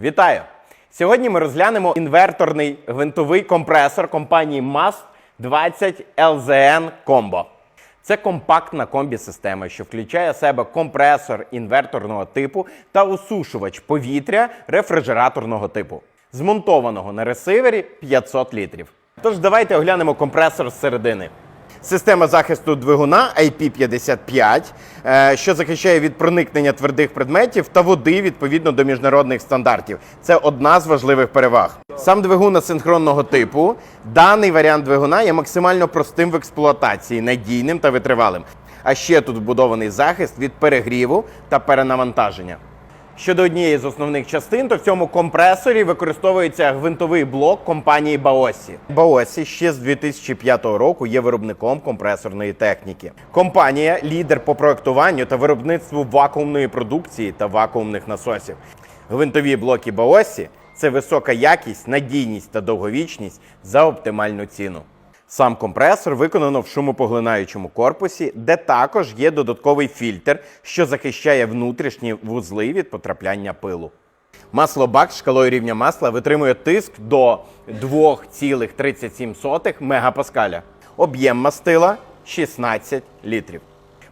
Вітаю! Сьогодні ми розглянемо інверторний гвинтовий компресор компанії MAST 20 LZN Combo. Це компактна комбі-система, що включає в себе компресор інверторного типу та осушувач повітря рефрижераторного типу, змонтованого на ресивері 500 літрів. Тож давайте оглянемо компресор зсередини. Система захисту двигуна IP55, е, що захищає від проникнення твердих предметів та води відповідно до міжнародних стандартів. Це одна з важливих переваг. Сам двигун асинхронного типу. Даний варіант двигуна є максимально простим в експлуатації, надійним та витривалим. А ще тут вбудований захист від перегріву та перенавантаження. Щодо однієї з основних частин, то в цьому компресорі використовується гвинтовий блок компанії Baossi. Baossi ще з 2005 року є виробником компресорної техніки. Компанія лідер по проектуванню та виробництву вакуумної продукції та вакуумних насосів. Гвинтові блоки Baossi – це висока якість, надійність та довговічність за оптимальну ціну. Сам компресор виконано в шумопоглинаючому корпусі, де також є додатковий фільтр, що захищає внутрішні вузли від потрапляння пилу. Маслобак з шкалою рівня масла витримує тиск до 2,37 мегапаскаля. Об'єм мастила 16 літрів.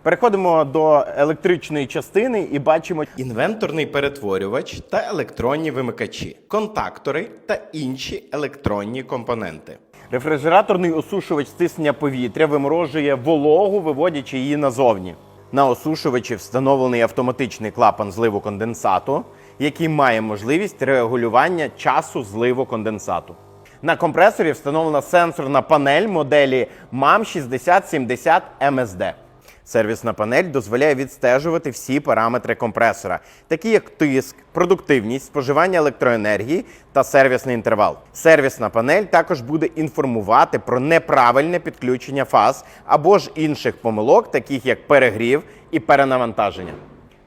Переходимо до електричної частини і бачимо інвенторний перетворювач та електронні вимикачі, контактори та інші електронні компоненти. Рефрижераторний осушувач стиснення повітря виморожує вологу, виводячи її назовні. На осушувачі встановлений автоматичний клапан зливу конденсату, який має можливість регулювання часу зливу конденсату. На компресорі встановлена сенсорна панель моделі MAM 6070 MSD. Сервісна панель дозволяє відстежувати всі параметри компресора, такі як тиск, продуктивність, споживання електроенергії та сервісний інтервал. Сервісна панель також буде інформувати про неправильне підключення фаз або ж інших помилок, таких як перегрів і перенавантаження.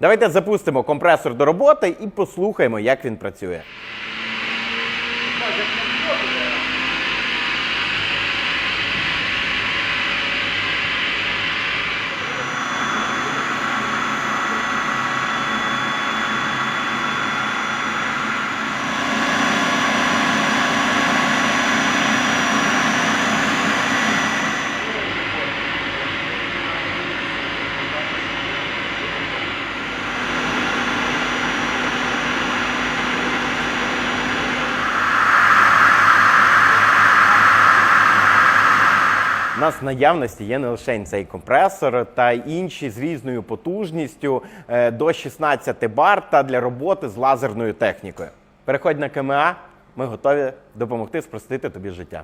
Давайте запустимо компресор до роботи і послухаємо, як він працює. У нас в наявності є не лише цей компресор та інші з різною потужністю е, до 16 бар та для роботи з лазерною технікою. Переходь на КМА, ми готові допомогти спростити тобі життя.